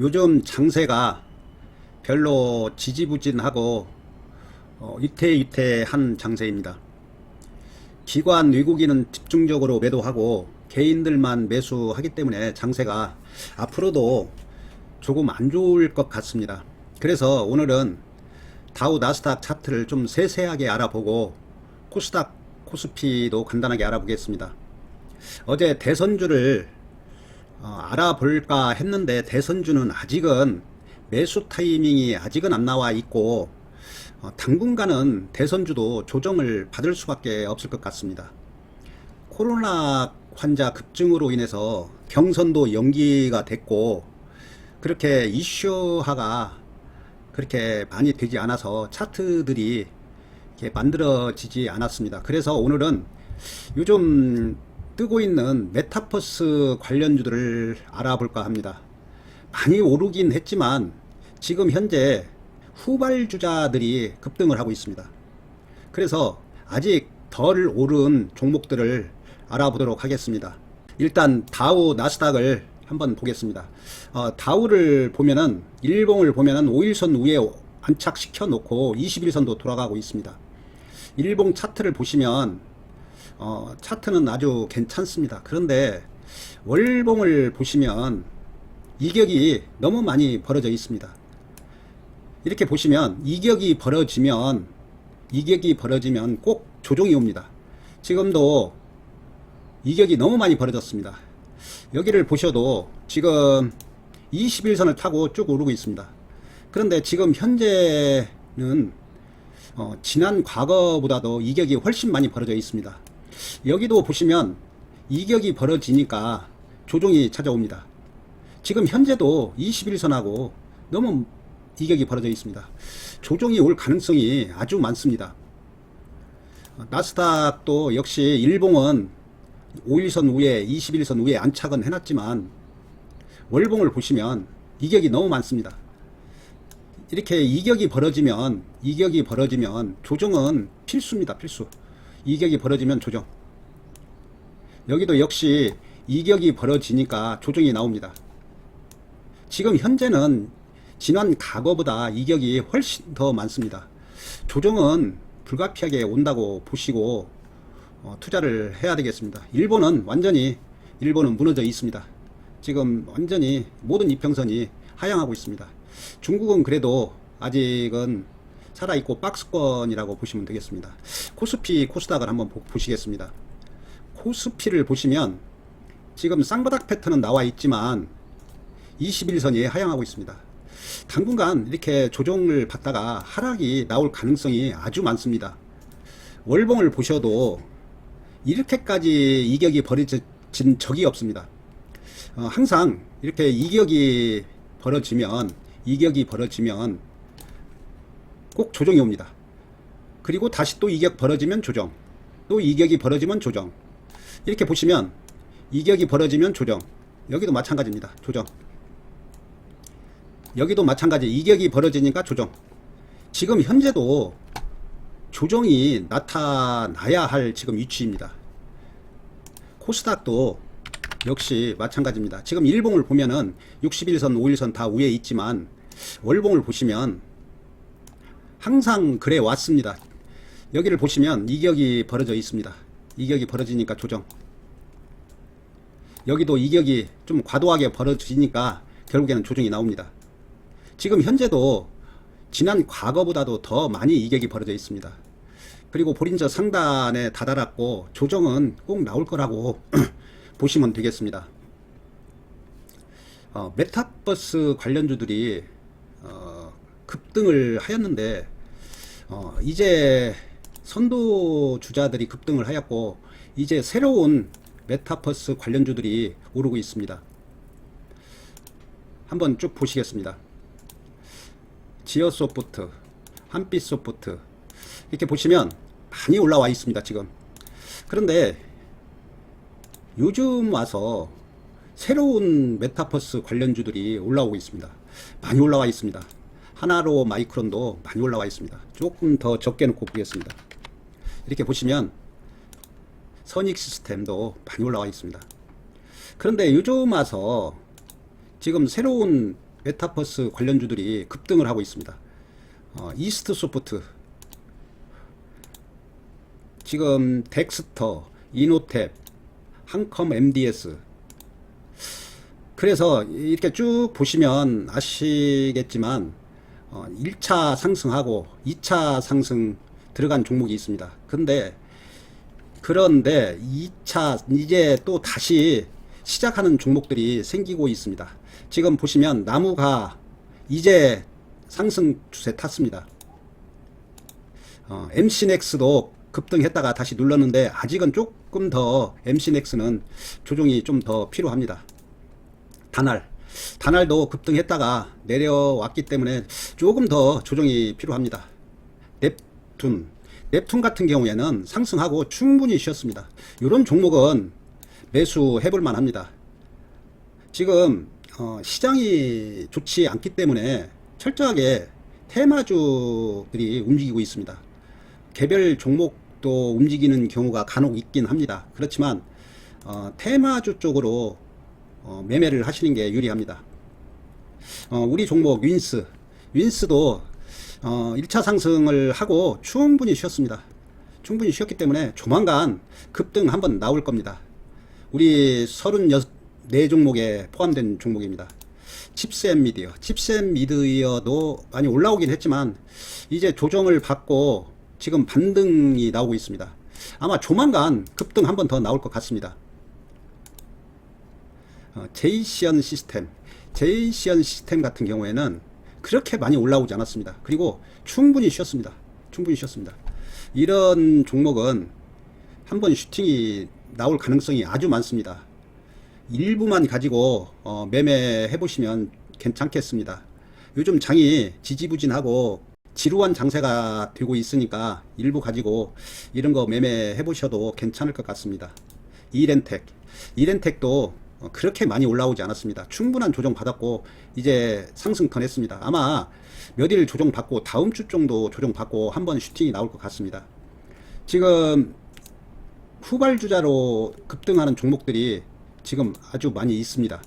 요즘 장세가 별로 지지부진하고 어, 위태위태한 장세입니다. 기관 외국인은 집중적으로 매도하고 개인들만 매수하기 때문에 장세가 앞으로도 조금 안 좋을 것 같습니다. 그래서 오늘은 다우 나스닥 차트를 좀 세세하게 알아보고 코스닥 코스피도 간단하게 알아보겠습니다. 어제 대선주를 어, 알아볼까 했는데 대선주는 아직은 매수 타이밍이 아직은 안 나와 있고 어, 당분간은 대선주도 조정을 받을 수밖에 없을 것 같습니다. 코로나 환자 급증으로 인해서 경선도 연기가 됐고 그렇게 이슈화가 그렇게 많이 되지 않아서 차트들이 만들어지지 않았습니다. 그래서 오늘은 요즘 뜨고 있는 메타버스 관련주들을 알아볼까 합니다. 많이 오르긴 했지만 지금 현재 후발주자들이 급등을 하고 있습니다. 그래서 아직 덜 오른 종목들을 알아보도록 하겠습니다. 일단 다우 나스닥을 한번 보겠습니다. 어, 다우를 보면은 일봉을 보면은 5일선 위에 안착시켜 놓고 21선도 돌아가고 있습니다. 일봉 차트를 보시면 어, 차트는 아주 괜찮습니다. 그런데 월봉을 보시면 이격이 너무 많이 벌어져 있습니다. 이렇게 보시면 이격이 벌어지면 이격이 벌어지면 꼭 조정이 옵니다. 지금도 이격이 너무 많이 벌어졌습니다. 여기를 보셔도 지금 21선을 타고 쭉 오르고 있습니다. 그런데 지금 현재는 어, 지난 과거보다도 이격이 훨씬 많이 벌어져 있습니다. 여기도 보시면 이격이 벌어지니까 조정이 찾아옵니다. 지금 현재도 21선하고 너무 이격이 벌어져 있습니다. 조정이 올 가능성이 아주 많습니다. 어, 나스닥도 역시 일봉은 5일선 위에 21선 위에 안착은 해놨지만 월봉을 보시면 이격이 너무 많습니다. 이렇게 이격이 벌어지면 이격이 벌어지면 조정은 필수입니다. 필수. 이격이 벌어지면 조정. 여기도 역시 이격이 벌어지니까 조정이 나옵니다. 지금 현재는 지난 과거보다 이격이 훨씬 더 많습니다. 조정은 불가피하게 온다고 보시고 어, 투자를 해야 되겠습니다. 일본은 완전히 일본은 무너져 있습니다. 지금 완전히 모든 이평선이 하향하고 있습니다. 중국은 그래도 아직은 살아있고 박스권이라고 보시면 되겠습니다. 코스피, 코스닥을 한번 보, 보시겠습니다. 코스피를 보시면 지금 쌍바닥 패턴은 나와 있지만 21선이 하향하고 있습니다. 당분간 이렇게 조정을 받다가 하락이 나올 가능성이 아주 많습니다. 월봉을 보셔도 이렇게까지 이격이 벌어진 적이 없습니다. 어, 항상 이렇게 이격이 벌어지면 이격이 벌어지면 꼭 조정이 옵니다. 그리고 다시 또 이격 벌어지면 조정, 또 이격이 벌어지면 조정. 이렇게 보시면 이격이 벌어지면 조정. 여기도 마찬가지입니다. 조정. 여기도 마찬가지. 이격이 벌어지니까 조정. 지금 현재도 조정이 나타나야 할 지금 위치입니다. 코스닥도 역시 마찬가지입니다. 지금 일봉을 보면은 61선, 5일선 다 위에 있지만 월봉을 보시면 항상 그래 왔습니다. 여기를 보시면 이격이 벌어져 있습니다. 이격이 벌어지니까 조정. 여기도 이격이 좀 과도하게 벌어지니까 결국에는 조정이 나옵니다. 지금 현재도 지난 과거보다도 더 많이 이격이 벌어져 있습니다. 그리고 보린저 상단에 다다랐고 조정은 꼭 나올 거라고 보시면 되겠습니다. 어, 메타버스 관련주들이 어, 급등을 하였는데 어, 이제 선도 주자들이 급등을 하였고 이제 새로운 메타버스 관련주들이 오르고 있습니다. 한번 쭉 보시겠습니다. 지어소프트, 한빛소프트 이렇게 보시면 많이 올라와 있습니다. 지금 그런데 요즘 와서 새로운 메타버스 관련주들이 올라오고 있습니다. 많이 올라와 있습니다. 하나로 마이크론도 많이 올라와 있습니다. 조금 더 적게 놓고 보겠습니다. 이렇게 보시면 선익 시스템도 많이 올라와 있습니다. 그런데 요즘 와서 지금 새로운 메타버스 관련주들이 급등을 하고 있습니다. 어, 이스트 소프트 지금 덱스터, 이노탭, 한컴 MDS 그래서 이렇게 쭉 보시면 아시겠지만 어, 1차 상승하고 2차 상승 들어간 종목이 있습니다. 근데 그런데 2차 이제 또 다시 시작하는 종목들이 생기고 있습니다. 지금 보시면 나무가 이제 상승 추세 탔습니다. 어, MC넥스도 급등했다가 다시 눌렀는데 아직은 조금 더 MC넥스는 조정이 좀 더 필요합니다. 단알 단알도 급등했다가 내려왔기 때문에 조금 더 조정이 필요합니다. 넵툰 넵툰 같은 경우에는 상승하고 충분히 쉬었습니다. 이런 종목은 매수해 볼 만합니다. 지금 어, 시장이 좋지 않기 때문에 철저하게 테마주들이 움직이고 있습니다. 개별 종목도 움직이는 경우가 간혹 있긴 합니다. 그렇지만 어, 테마주 쪽으로 어, 매매를 하시는 게 유리합니다. 어, 우리 종목 윈스, 윈스도 어, 1차 상승을 하고 충분히 쉬었습니다. 충분히 쉬었기 때문에 조만간 급등 한번 나올 겁니다. 우리 34 종목에 포함된 종목입니다. 칩셋 미디어, 칩셋 미디어도 많이 올라오긴 했지만 이제 조정을 받고 지금 반등이 나오고 있습니다. 아마 조만간 급등 한번 더 나올 것 같습니다. 어, 제이시언 시스템, 제이시언 시스템 같은 경우에는 그렇게 많이 올라오지 않았습니다. 그리고 충분히 쉬었습니다. 충분히 쉬었습니다. 이런 종목은 한번 슈팅이 나올 가능성이 아주 많습니다. 일부만 가지고 어, 매매해 보시면 괜찮겠습니다. 요즘 장이 지지부진하고 지루한 장세가 되고 있으니까 일부 가지고 이런 거 매매해 보셔도 괜찮을 것 같습니다. 이렌텍, 이렌텍도 어, 그렇게 많이 올라오지 않았습니다. 충분한 조정 받았고 이제 상승턴 했습니다. 아마 몇 일 조정 받고 다음 주 정도 조정 받고 한번 슈팅이 나올 것 같습니다. 지금 후발주자로 급등하는 종목들이 지금 아주 많이 있습니다.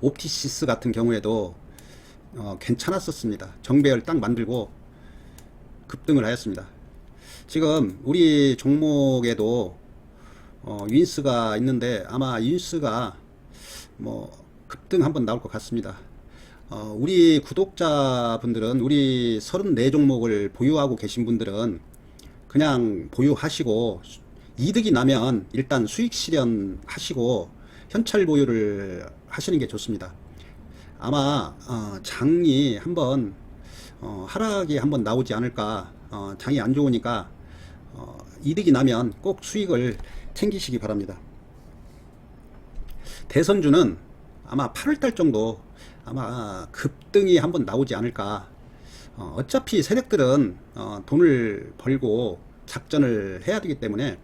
옵티시스 같은 경우에도 어, 괜찮았었습니다. 정배열 딱 만들고 급등을 하였습니다. 지금 우리 종목에도 어, 윈스가 있는데 아마 윈스가 뭐 급등 한번 나올 것 같습니다. 어, 우리 구독자분들은 우리 34 종목을 보유하고 계신 분들은 그냥 보유하시고 이득이 나면 일단 수익 실현 하시고 현찰 보유를 하시는 게 좋습니다. 아마 어, 장이 한번 어, 하락이 한번 나오지 않을까 어, 장이 안 좋으니까 어, 이득이 나면 꼭 수익을 챙기시기 바랍니다. 대선주는 아마 8월달 정도 아마 급등이 한번 나오지 않을까. 어, 어차피 세력들은 어, 돈을 벌고 작전을 해야 되기 때문에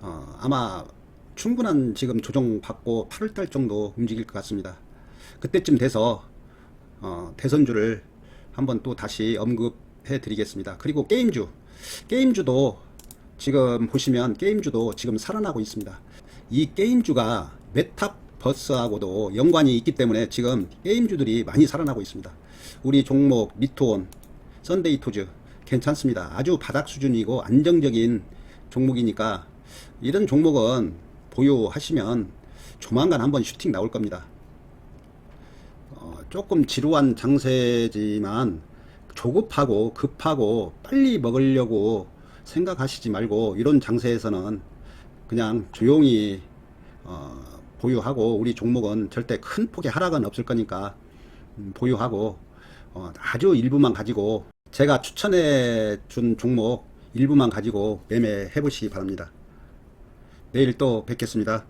어, 아마 충분한 지금 조정 받고 8월달 정도 움직일 것 같습니다. 그때쯤 돼서 어, 대선주를 한번 또 다시 언급해 드리겠습니다. 그리고 게임주, 게임주도 지금 보시면 게임주도 지금 살아나고 있습니다. 이 게임주가 메타버스하고도 연관이 있기 때문에 지금 게임주들이 많이 살아나고 있습니다. 우리 종목 미토온, 썬데이토즈 괜찮습니다. 아주 바닥 수준이고 안정적인 종목이니까 이런 종목은 보유하시면 조만간 한번 슈팅 나올 겁니다. 어, 조금 지루한 장세지만 조급하고 급하고 빨리 먹으려고 생각하시지 말고 이런 장세에서는 그냥 조용히 어, 보유하고 우리 종목은 절대 큰 폭의 하락은 없을 거니까 음, 보유하고 어, 아주 일부만 가지고 제가 추천해 준 종목 일부만 가지고 매매해 보시기 바랍니다. 내일 또 뵙겠습니다.